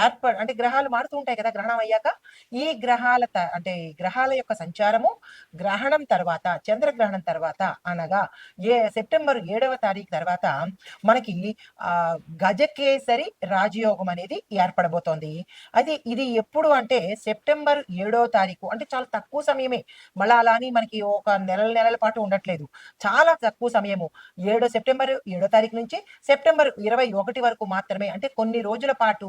ఏర్పడ అంటే గ్రహాలు మారుతూ ఉంటాయి కదా గ్రహణం అయ్యాక ఈ గ్రహాల అంటే గ్రహాల యొక్క సంచారము గ్రహణం తర్వాత చంద్రగ్రహణం తర్వాత అనగా ఏ సెప్టెంబర్ ఏడవ తారీఖు తర్వాత మనకి ఆ గజకేసరి రాజయోగం అనేది ఏర్పడబోతోంది. అది ఇది ఎప్పుడు అంటే సెప్టెంబర్ ఏడవ తారీఖు అంటే చాలా తక్కువ సమయమే. మళ్ళా అలా అని మనకి ఒక నెలల నెలల పాటు ఉండట్లేదు. చాలా తక్కువ సమయము. ఏడో సెప్టెంబర్ ఏడో తారీఖు నుంచి సెప్టెంబర్ ఇరవై ఒకటి వరకు మాత్రమే అంటే కొన్ని రోజుల పాటు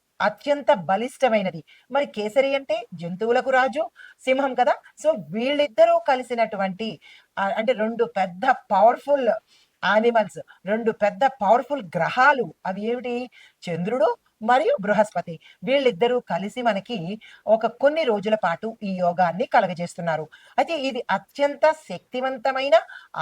అత్యంత బలిష్టమైనది. మరి కేసరి అంటే జంతువులకు రాజు సింహం కదా? సో వీళ్ళిద్దరూ కలిసినటువంటి అంటే రెండు పెద్ద పవర్ఫుల్ ఆనిమల్స్ రెండు పెద్ద పవర్ఫుల్ గ్రహాలు. అవి ఏమిటి? చంద్రుడు మరియు బృహస్పతి. వీళ్ళిద్దరూ కలిసి మనకి ఒక కొన్ని రోజుల పాటు ఈ యోగాన్ని కలగజేస్తున్నారు. అయితే ఇది అత్యంత శక్తివంతమైన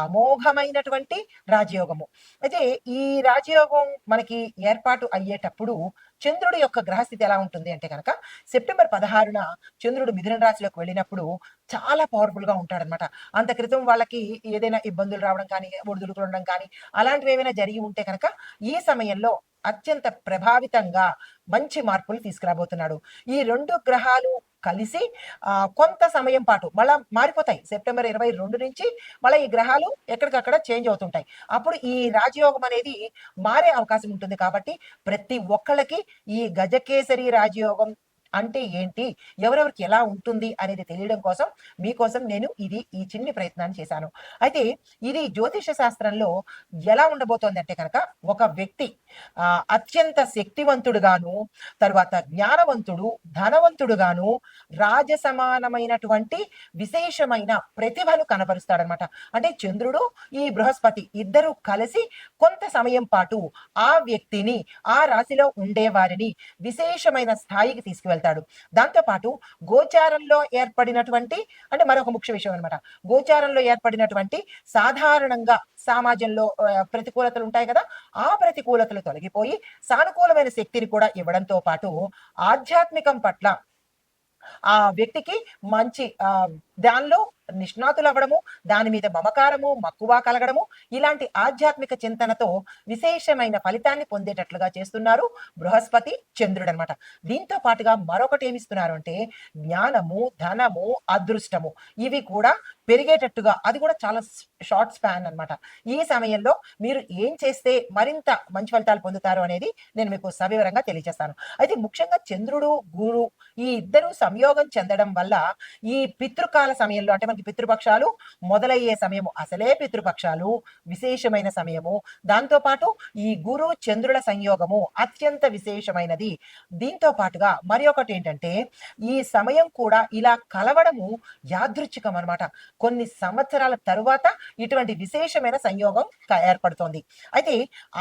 అమోఘమైనటువంటి రాజయోగము. అయితే ఈ రాజయోగం మనకి ఏర్పాటు అయ్యేటప్పుడు చంద్రుడి యొక్క గ్రహస్థితి ఎలా ఉంటుంది అంటే కనుక సెప్టెంబర్ పదహారున చంద్రుడు మిథున రాశిలోకి వెళ్ళినప్పుడు చాలా పవర్ఫుల్గా ఉంటాడనమాట అంత క్రితం వాళ్ళకి ఏదైనా ఇబ్బందులు రావడం కానీ ఒడిదుడుకులు ఉండడం కానీ అలాంటివి ఏమైనా జరిగి ఉంటే కనుక ఈ సమయంలో అత్యంత ప్రభావితంగా మంచి మార్పులు తీసుకురాబోతున్నాడు. ఈ రెండు గ్రహాలు కలిసి ఆ, కొంత సమయం పాటు మళ్ళా మారిపోతాయి. సెప్టెంబర్ ఇరవై రెండు నుంచి మళ్ళీ ఈ గ్రహాలు ఎక్కడికక్కడ చేంజ్ అవుతుంటాయి. అప్పుడు ఈ రాజయోగం అనేది మారే అవకాశం ఉంటుంది కాబట్టి ప్రతి ఒక్కళ్ళకి ఈ గజకేసరి రాజయోగం అంటే ఏంటి? ఎవరెవరికి ఎలా ఉంటుంది అనేది తెలియడం కోసం మీకోసం నేను ఇది ఈ చిన్ని ప్రయత్నాన్ని చేశాను. అయితే ఇది జ్యోతిష శాస్త్రంలో ఎలా ఉండబోతోంది అంటే కనుక ఒక వ్యక్తి ఆ, అత్యంత శక్తివంతుడుగాను తర్వాత జ్ఞానవంతుడు ధనవంతుడుగాను రాజ సమానమైనటువంటి విశేషమైన ప్రతిభను కనపరుస్తాడనమాట అంటే చంద్రుడు ఈ బృహస్పతి ఇద్దరు కలిసి కొంత సమయం పాటు ఆ వ్యక్తిని ఆ రాశిలో ఉండేవారిని విశేషమైన స్థాయికి తీసుకువెళ్తాడు దాంతోపాటు గోచారంలో ఏర్పడినటువంటి అంటే మరొక ముఖ్య విషయం అనమాట గోచారంలో ఏర్పడినటువంటి సాధారణంగా సమాజంలో ప్రతికూలతలు ఉంటాయి కదా ఆ ప్రతికూలతలు తొలగిపోయి సానుకూలమైన శక్తిని కూడా ఇవ్వడంతో పాటు ఆధ్యాత్మికం పట్ల ఆ వ్యక్తికి మంచి ఆ దానిలో నిష్ణాతులు అవ్వడము దాని మీద మమకారము మక్కువ కలగడము ఇలాంటి ఆధ్యాత్మిక చింతనతో విశేషమైన ఫలితాన్ని పొందేటట్లుగా చేస్తున్నారు బృహస్పతి చంద్రుడు అనమాట దీంతో పాటుగా మరొకటి ఏమిస్తున్నారు అంటే జ్ఞానము ధనము అదృష్టము. ఇవి కూడా పెరిగేటట్టుగా అది కూడా చాలా షార్ట్ స్పాన్ అన్నమాట. ఈ సమయంలో మీరు ఏం చేస్తే మరింత మంచి ఫలితాలు పొందుతారు అనేది నేను మీకు సవివరంగా తెలియజేస్తాను. అయితే ముఖ్యంగా చంద్రుడు గురు ఈ ఇద్దరు సంయోగం చెందడం వల్ల ఈ పితృకాల సమయంలో అంటే మనకి పితృపక్షాలు మొదలయ్యే సమయము అసలే పితృపక్షాలు విశేషమైన సమయము. దాంతో పాటు ఈ గురు చంద్రుల సంయోగము అత్యంత విశేషమైనది. దీంతో పాటుగా మరి ఒకటి ఏంటంటే ఈ సమయం కూడా ఇలా కలవడము యాదృచ్ఛికం అన్నమాట. కొన్ని సంవత్సరాల తరువాత ఇటువంటి విశేషమైన సంయోగం ఏర్పడుతోంది. అయితే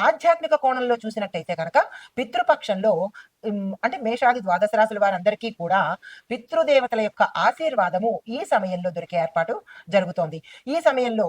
ఆధ్యాత్మిక కోణంలో చూసినట్టయితే కనుక పితృపక్షంలో అంటే మేషాది ద్వాదశ రాశుల వారందరికీ కూడా పితృదేవతల యొక్క ఆశీర్వాదము ఈ సమయంలో దొరికే ఏర్పాటు జరుగుతోంది. ఈ సమయంలో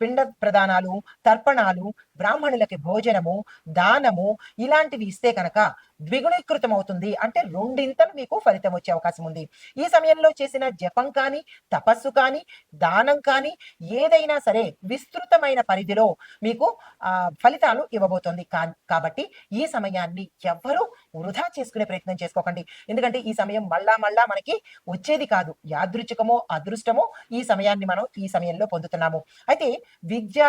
పిండ ప్రదానాలు తర్పణాలు బ్రాహ్మణులకి భోజనము దానము ఇలాంటివి ఇస్తే కనుక ద్విగుణీకృతం అవుతుంది అంటే రెండింతలు మీకు ఫలితం వచ్చే అవకాశం ఉంది. ఈ సమయంలో చేసిన జపం కానీ తపస్సు కానీ దానం కానీ ఏదైనా సరే విస్తృతమైన పరిధిలో మీకు ఫలితాలు ఇవ్వబోతోంది. కాబట్టి ఈ సమయాన్ని ఎవ్వరూ వృధా చేసుకునే ప్రయత్నం చేసుకోకండి. ఎందుకంటే ఈ సమయం మళ్ళా మళ్ళా మనకి వచ్చేది కాదు. యాదృచ్ఛికమో అదృష్టమో ఈ సమయాన్ని మనం ఈ సమయంలో పొందుతున్నాము. అయితే విద్య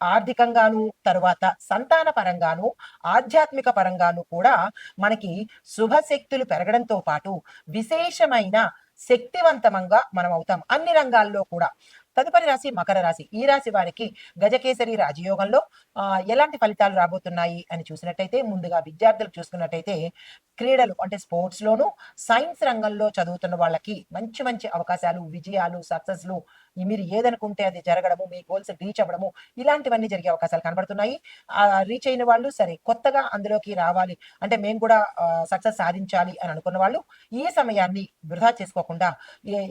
ఆర్థికంగాను తరువాత సంతాన పరంగాను ఆధ్యాత్మిక పరంగాను కూడా మనకి శుభశక్తులు పెరగడంతో పాటు విశేషమైన శక్తివంతమంగా మనం అవుతాం అన్ని రంగాల్లో కూడా. తదుపరి రాశి మకర రాశి. ఈ రాశి వారికి గజకేసరి రాజయోగంలో ఎలాంటి ఫలితాలు రాబోతున్నాయి అని చూసినట్టయితే ముందుగా విద్యార్థులకు చూసుకున్నట్టయితే క్రీడలు అంటే స్పోర్ట్స్లోను సైన్స్ రంగంలో చదువుతున్న వాళ్ళకి మంచి మంచి అవకాశాలు విజయాలు సక్సెస్లు మీరు ఏదనుకుంటే అది జరగడము మీ గోల్స్ రీచ్ అవ్వడము ఇలాంటివన్నీ జరిగే అవకాశాలు కనబడుతున్నాయి. రీచ్ అయిన వాళ్ళు సరే కొత్తగా అందులోకి రావాలి. అంటే మేము కూడా సక్సెస్ సాధించాలి అని అనుకున్న వాళ్ళు ఈ సమయాన్ని వృధా చేసుకోకుండా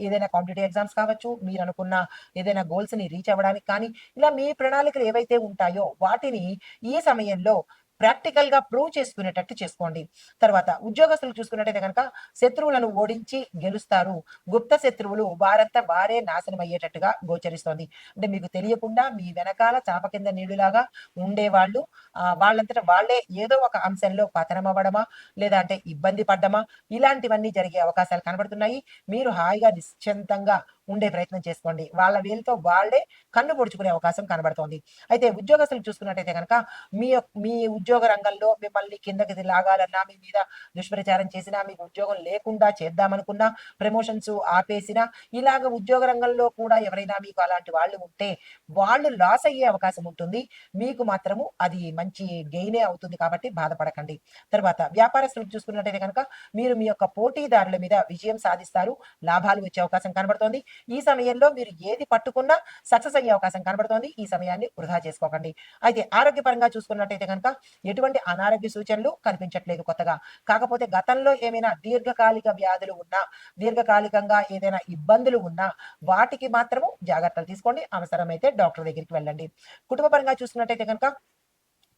ఏదైనా కాంపిటేటివ్ ఎగ్జామ్స్ కావచ్చు మీరు అనుకున్న ఏదైనా గోల్స్ని రీచ్ అవ్వడానికి కానీ ఇలా మీ ప్రణాళికలు ఏవైతే ఉంటాయో వాటిని ఈ సమయంలో ప్రాక్టికల్గా ప్రూవ్ చేసుకునేటట్టు చేసుకోండి. తర్వాత ఉద్యోగస్తులు చూసుకున్నట్టయితే కనుక శత్రువులను ఓడించి గెలుస్తారు. గుప్త శత్రువులు వారంతా వారే నాశనం అయ్యేటట్టుగా గోచరిస్తోంది. అంటే మీకు తెలియకుండా మీ వెనకాల చాప కింద నీడులాగా ఉండేవాళ్ళు ఆ, వాళ్ళంతటా వాళ్ళే ఏదో ఒక అంశంలో పతనమవ్వడమా లేదా అంటే ఇబ్బంది పడ్డమా ఇలాంటివన్నీ జరిగే అవకాశాలు కనబడుతున్నాయి. మీరు హాయిగా నిశ్చింతంగా ఉండే ప్రయత్నం చేసుకోండి. వాళ్ళ వేలుతో వాళ్ళే కన్ను పొడుచుకునే అవకాశం కనబడుతోంది. అయితే ఉద్యోగస్తులు చూసుకున్నట్టయితే కనుక మీ యొక్క- మీ ఉద్యోగ రంగంలో మిమ్మల్ని కిందకి లాగాలన్నా మీ మీద దుష్ప్రచారం చేసినా మీకు ఉద్యోగం లేకుండా చేద్దామనుకున్నా ప్రమోషన్స్ ఆపేసినా ఇలాగ ఉద్యోగ రంగంలో కూడా ఎవరైనా మీకు అలాంటి వాళ్ళు ఉంటే వాళ్ళు లాస్ అయ్యే అవకాశం ఉంటుంది. మీకు మాత్రము అది మంచి గెయినే అవుతుంది కాబట్టి బాధపడకండి. తర్వాత వ్యాపారస్తులు చూసుకున్నట్టయితే కనుక మీరు మీ యొక్క పోటీదారుల మీద విజయం సాధిస్తారు. లాభాలు వచ్చే అవకాశం కనబడుతోంది. ఈ సమయంలో మీరు ఏది పట్టుకున్నా సక్సెస్ అయ్యే అవకాశం కనబడుతోంది. ఈ సమయాన్ని వృధా చేసుకోకండి. అయితే ఆరోగ్యపరంగా చూసుకున్నట్టయితే కనుక ఎటువంటి అనారోగ్య సూచనలు కనిపించట్లేదు కొత్తగా. కాకపోతే గతంలో ఏమైనా దీర్ఘకాలిక వ్యాధులు ఉన్నా దీర్ఘకాలికంగా ఏదైనా ఇబ్బందులు ఉన్నా వాటికి మాత్రము జాగ్రత్తలు తీసుకోండి. అవసరమైతే డాక్టర్ దగ్గరికి వెళ్ళండి. కుటుంబ పరంగా చూసుకున్నట్టయితే కనుక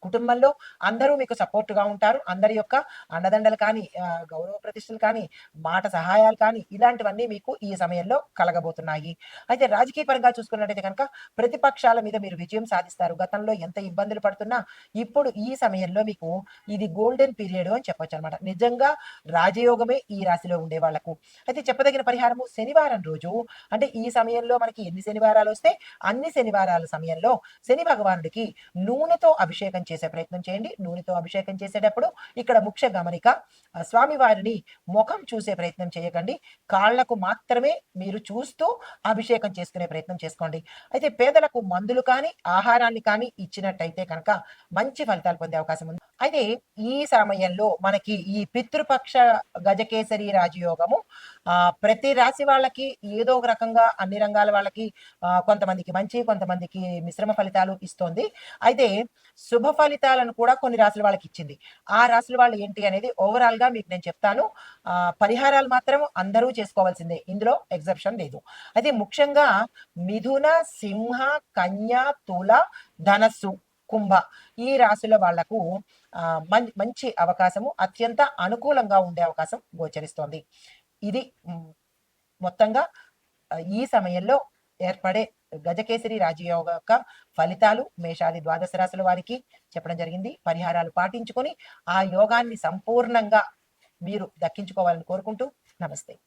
కుటుంబంలో అందరూ మీకు support గా ఉంటారు. అందరి యొక్క అన్నదండలు కానీ గౌరవ ప్రతిష్టలు కానీ మాట సహాయాలు కానీ ఇలాంటివన్నీ మీకు ఈ సమయంలో కలగబోతున్నాయి. అయితే రాజకీయ పరంగా చూసుకున్నట్టయితే కనుక ప్రతిపక్షాల మీద మీరు విజయం సాధిస్తారు. గతంలో ఎంత ఇబ్బందులు పడుతున్నా ఇప్పుడు ఈ సమయంలో మీకు ఇది గోల్డెన్ పీరియడ్ అని చెప్పొచ్చు అనమాట నిజంగా రాజయోగమే ఈ రాశిలో ఉండే వాళ్ళకు అయితే చెప్పదగిన పరిహారము శనివారం రోజు. అంటే ఈ సమయంలో మనకి ఎన్ని శనివారాలు వస్తే అన్ని శనివారాల సమయంలో శని భగవానుడికి నూనెతో అభిషేకం చేసే ప్రయత్నం చేయండి. నూనెతో అభిషేకం చేసేటప్పుడు ఇక్కడ ముఖ్య గమనిక స్వామివారిని ముఖం చూసే ప్రయత్నం చేయకండి. కాళ్ళకు మాత్రమే మీరు చూస్తూ అభిషేకం చేసుకునే ప్రయత్నం చేసుకోండి. అయితే పేదలకు మందులు కానీ ఆహారాన్ని కానీ ఇచ్చినట్టయితే కనుక మంచి ఫలితాలు పొందే అవకాశం ఉంది. అయితే ఈ సమయంలో మనకి ఈ పితృపక్ష గజకేసరి రాజయోగము ఆ ప్రతి రాశి వాళ్ళకి ఏదో ఒక రకంగా అన్ని రంగాల వాళ్ళకి ఆ, కొంతమందికి మంచి కొంతమందికి మిశ్రమ ఫలితాలు ఇస్తోంది. అయితే శుభ ఫలితాలను కూడా కొన్ని రాశుల వాళ్ళకి ఇచ్చింది. ఆ రాశుల వాళ్ళు ఏంటి అనేది ఓవరాల్గా మీకు నేను చెప్తాను. ఆ పరిహారాలు మాత్రం అందరూ చేసుకోవాల్సిందే. ఇందులో ఎగ్జెప్షన్ లేదు. అయితే ముఖ్యంగా మిథున సింహ కన్య తుల ధనస్సు కుంభ ఈ రాశుల వాళ్ళకు మం- మంచి అవకాశము అత్యంత అనుకూలంగా ఉండే అవకాశం గోచరిస్తోంది. ఇది మొత్తంగా ఈ సమయంలో ఏర్పడే గజకేసరి రాజయోగ యొక్క ఫలితాలు మేషాది ద్వాదశ రాశుల వారికి చెప్పడం జరిగింది. పరిహారాలు పాటించుకొని ఆ యోగాన్ని సంపూర్ణంగా మీరు దక్కించుకోవాలని కోరుకుంటూ నమస్తే.